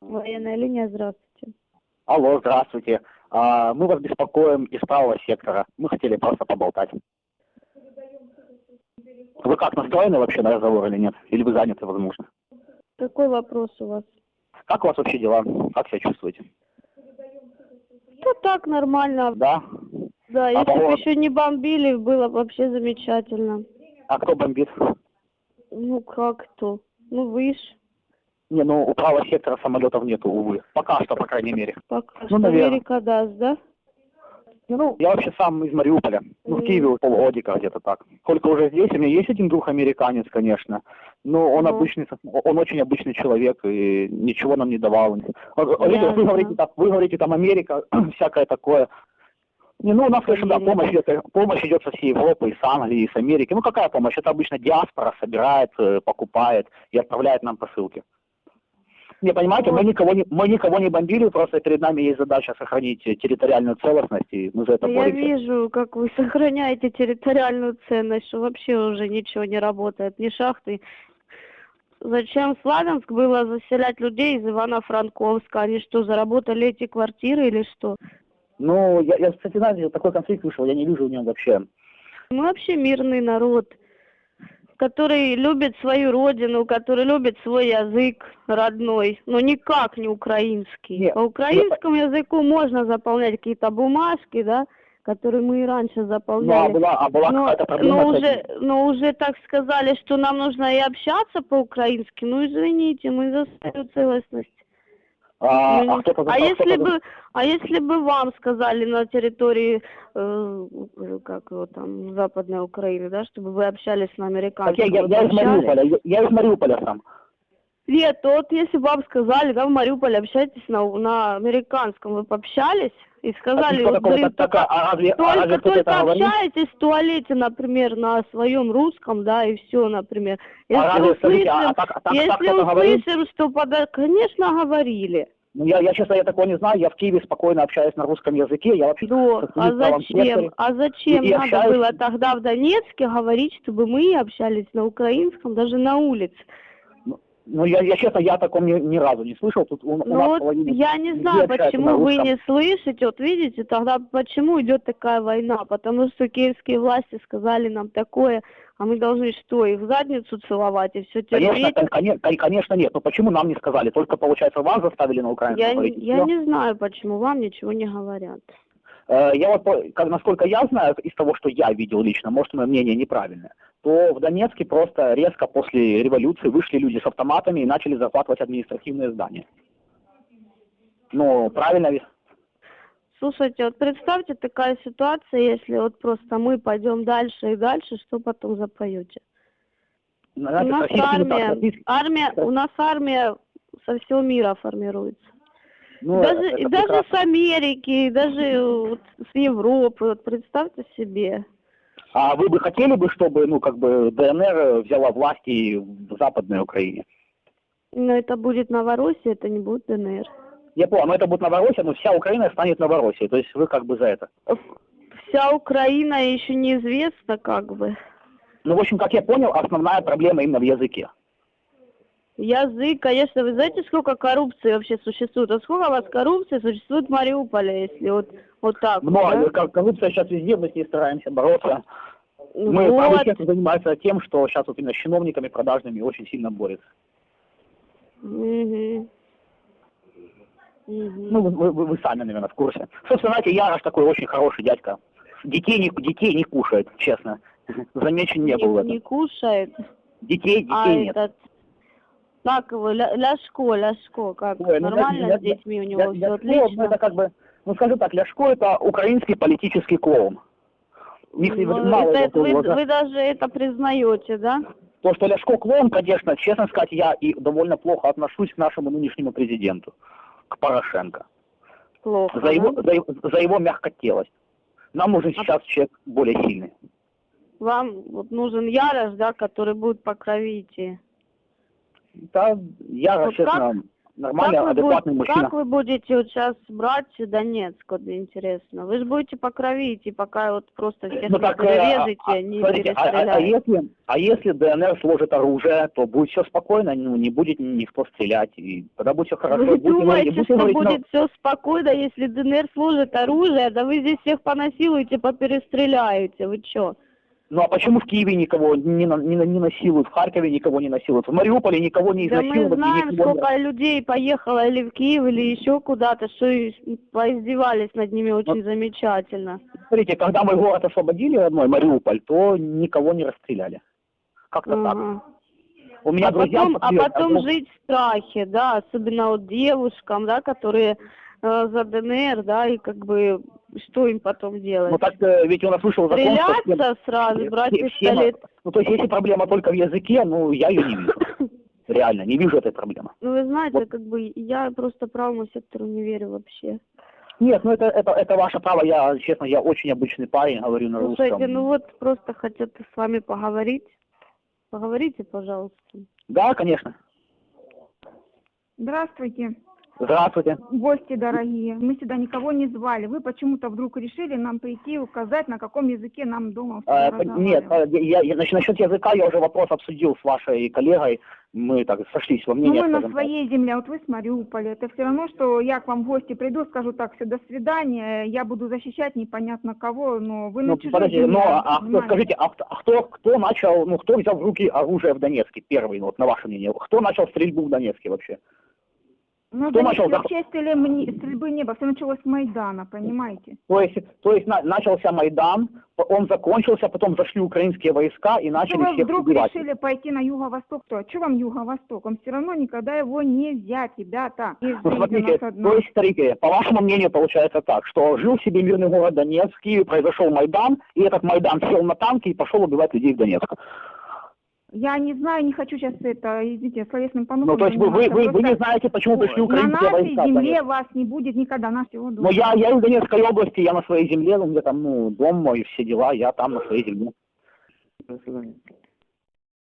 Военная линия, здравствуйте. Алло, здравствуйте. А, мы вас беспокоим из правого сектора. Мы хотели просто поболтать. Вы как, настроены вообще на разговор или нет? Или вы заняты, возможно? Какой вопрос у вас? Как у вас вообще дела? Как себя чувствуете? Да так, нормально. Да? Да, А если бы повод? еще не бомбили, было бы вообще замечательно. А кто бомбит? Ну как то? Ну вы ж Не, ну у правого сектора самолетов нету, увы. Пока что, по крайней мере. пока Ну, что наверно. Америка даст, да? Ну, я вообще сам из Мариуполя. Ну, в. Киеве полгодика где-то так. Только уже здесь. У меня есть один друг американец, конечно. Но он Ну. обычный, он очень обычный человек и ничего нам не давал. Видите, вы говорите, так, вы говорите, там Америка, всякое такое. Не, ну, у нас, конечно, да, помощь идет, помощь идет со всей Европы, и с Англии, и с Америки. Ну, какая помощь? Это обычно диаспора собирает, э, покупает и отправляет нам посылки. Не, понимаете, мы никого не, мы никого не бомбили, просто перед нами есть задача сохранить территориальную целостность, и мы за это Я боремся. вижу, как вы сохраняете территориальную ценность, что вообще уже ничего не работает, ни шахты. Зачем в Славянск было заселять людей из Ивано-Франковска? Они что, заработали эти квартиры или что? Ну, я, я, кстати, знаете, такой конфликт вышел, я не вижу в нем вообще. Мы вообще мирный народ, который любит свою родину, который любит свой язык родной, но никак не украинский. Нет, По украинскому языку можно заполнять какие-то бумажки, да, которые мы и раньше Ну, а заполняли. была, а была но, какая-то проблема но уже, но уже так сказали, что нам нужно и общаться по-украински. Ну, извините, мы за свою целостность. А, Ну, а за- а если бы, а если бы вам сказали на территории, э, как его там, Западной Украины, да, чтобы вы общались на Так американском? я, я, я из? Мариуполя, я, я из Мариуполя сам. Нет, вот если бы вам сказали, да, в Мариуполе общайтесь на, на американском, вы пообщались и сказали, что вот, блин, так- только, а разве, а только, разве кто-то только общаетесь в туалете, например, на своем русском, да, и все, например. Если А разве, скажите, а- услышим, а так, а так, так если что, пода- конечно, говорили. Ну, я, я, честно, я такого не знаю, я в Киеве спокойно общаюсь на русском языке, я вообще... Состою а правом зачем? А зачем и надо общаюсь- было тогда в Донецке говорить, чтобы мы общались на украинском, даже на улице? Ну, я, я честно, я о таком ни, ни разу не слышал. Тут у, у Ну нас вот я не знаю, почему вы не слышите. Вот видите, тогда почему идет такая война? Потому что киевские власти сказали нам такое, а мы должны что, их в задницу целовать и все Конечно, кон- коне- кон- конечно, нет. Но почему нам не сказали? Только, получается, вас заставили на украинском Я, говорить? я не знаю, почему вам ничего не говорят. Э, Я вот, как, насколько я знаю, из того, что я видел лично, может, мое мнение неправильное, то в Донецке просто резко после революции вышли люди с автоматами и начали захватывать административные здания. Ну, правильно ведь? Слушайте, вот представьте такая ситуация, если вот просто мы пойдем дальше и дальше, что потом запоете? У Знаете, нас не так, армия, армия, у нас армия со всего мира формируется. Ну, даже даже прекрасно. с Америки, даже вот с Европы, вот представьте себе. А вы бы хотели бы, чтобы, ну, как бы ДНР взяла власти в Западной Украине? Но это будет Новороссия, это не будет ДНР. Я понял, но это будет Новороссия, но вся Украина станет Новороссией. То есть вы как бы за это. Вся Украина еще неизвестна, как бы. Ну, в общем, как я понял, основная проблема именно в языке. Язык, конечно, вы знаете, сколько коррупции вообще существует? А сколько у вас коррупции существует в Мариуполе, если вот, вот так вот, Но да? кор- коррупция сейчас везде, мы с ней стараемся бороться. Мы, Вот. правый сектор занимается тем, что сейчас вот именно с чиновниками продажными очень сильно борется. Мгм. Мгм. Ну, вы, вы- вы сами, наверное, в курсе. Собственно, знаете, Ярош такой очень хороший дядька. Детей не, детей не кушает, честно. Замечен не, был в не, этом. не кушает. Детей, детей А нет. этот, как его, Ля- Ляшко, Ляшко, как, Ой, ну, нормально Ля- с детьми у него Ля- все Ляшко, отлично? ну, это как бы, ну, скажем так, Ляшко это украинский политический клоун. У них Ну, мало это- этого вы, вы даже это признаете, да? То, что Ляшко клоун, конечно, честно сказать, я и довольно плохо отношусь к нашему нынешнему президенту, к Порошенко. Плохо. За его, да? за, его- за его мягкотелость. Нам нужен А сейчас человек более сильный. Вам вот нужен Ярош, да, который будет по крови идти. Да, я, Вот честно, нормальный, как, адекватный будете, мужчина. как вы будете вот сейчас брать Донецк, вот интересно? Вы же будете по крови идти, пока вот просто всех Ну не так, э, перережете, а- не смотрите, а, а- а если, а если ДНР сложит оружие, то будет все спокойно, ну, не будет никто стрелять, и тогда будет все хорошо. Вы Будете думаете, будете что говорить, ну, будет все спокойно, если ДНР сложит оружие, да вы здесь всех понасилуете, поперестреляете, вы чё? Ну а почему в Киеве никого не, не, не насилуют, в Харькове никого не насилуют, в Мариуполе никого не Да мы изнасилуют? знаем, никого сколько людей поехало или в Киев, или еще куда-то, что и поиздевались над ними очень замечательно. Смотрите, когда мы город освободили родной, Мариуполь, то никого не расстреляли. Как-то так. Ага. У меня а друзья... потом, а потом ну, жить в страхе, да, особенно вот девушкам, да, которые э, за ДНР, да, и как бы что им потом делать? Ну так э, ведь у нас вышел закон, что всем- Стреляться сразу, брать все- пистолет. Ну то есть если проблема только в языке, ну я ее не вижу. Реально, не вижу этой проблемы. Ну, вы знаете, Вот. как бы я просто правому сектору не верю вообще. Нет, ну это, это, это ваше право, я, честно, я очень обычный парень, говорю на русском. Слушайте, ну вот просто хотят с вами поговорить. Поговорите, пожалуйста. Да, конечно. Здравствуйте, Здравствуйте. гости дорогие. Мы сюда никого не звали. Вы почему-то вдруг решили нам прийти и указать, на каком языке нам дома разговаривать. Нет, э, я, я, значит, насчет языка я уже вопрос обсудил с вашей коллегой. Мы так сошлись во Ну, мнении. мы на своей земле, а вот вы с Мариуполя. Это все равно, что я к вам в гости приду, скажу так, все, до свидания, я буду защищать непонятно кого, но вы на Ну, чужой подождите, земле, ну, а кто, скажите, а, а кто, кто начал, ну, кто взял в руки оружие в Донецке первый, ну, вот, на ваше мнение? Кто начал стрельбу в Донецке вообще? Ну, кто да начал если вообще стрельбы, стрельбы не было, все началось с Майдана, понимаете? То есть, то есть на- начался Майдан, он закончился, потом зашли украинские войска и Что начали вы всех вдруг убивать. решили пойти на юго-восток, то а что вам юго-восток? Он все равно никогда его не взять, ребята. Ну, смотрите, то есть, смотрите, по вашему мнению, получается так, что жил себе мирный город Донецк, Киеве произошел Майдан, и этот Майдан сел на танки и пошел убивать людей в Донецк. Я не знаю, не хочу сейчас это, извините, словесным поносом Ну, то есть вы, вы, вы, вы не знаете, почему пришли На украинские нашей войска земле Донецк. вас не будет никогда, на всего Но я, я из Донецкой области, я на своей земле, у меня там, ну, дом мой, все дела, я там на своей земле. До свидания.